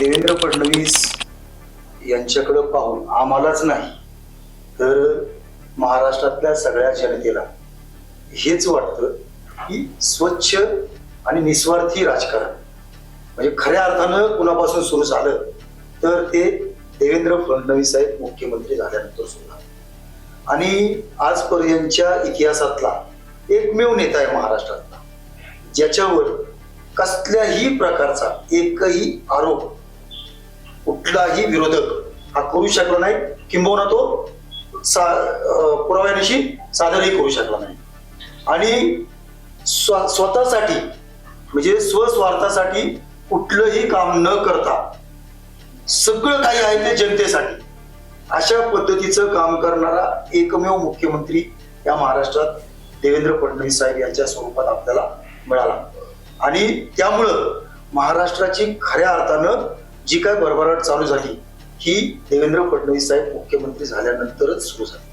देवेंद्र फडणवीस यांच्याकडं पाहून आम्हालाच नाही तर महाराष्ट्रातल्या सगळ्या जनतेला हेच वाटतं की स्वच्छ आणि निस्वार्थी राजकारण म्हणजे खऱ्या अर्थानं कुणापासून सुरू झालं तर ते देवेंद्र फडणवीस साहेब मुख्यमंत्री झाल्यानंतर सुरू झालं. आणि आजपर्यंतच्या इतिहासातला एकमेव नेता आहे महाराष्ट्रातला ज्याच्यावर कसल्याही प्रकारचा एकही आरोप कुठलाही विरोधक. हा करू शकला नाही किंबहुना तो सा पुराव्यानिशी सादरही करू शकला नाही. आणि स्व स्वतःसाठी म्हणजे स्वस्वार्थासाठी कुठलंही काम न करता सगळं काही आहे ते जनतेसाठी अशा पद्धतीचं काम करणारा एकमेव मुख्यमंत्री या महाराष्ट्रात देवेंद्र फडणवीस साहेब यांच्या स्वरूपात आपल्याला मिळाला. आणि त्यामुळं महाराष्ट्राची खऱ्या अर्थानं जी काय भरभराट चालू झाली ही देवेंद्र फडणवीस साहेब मुख्यमंत्री झाल्यानंतरच सुरू झाली.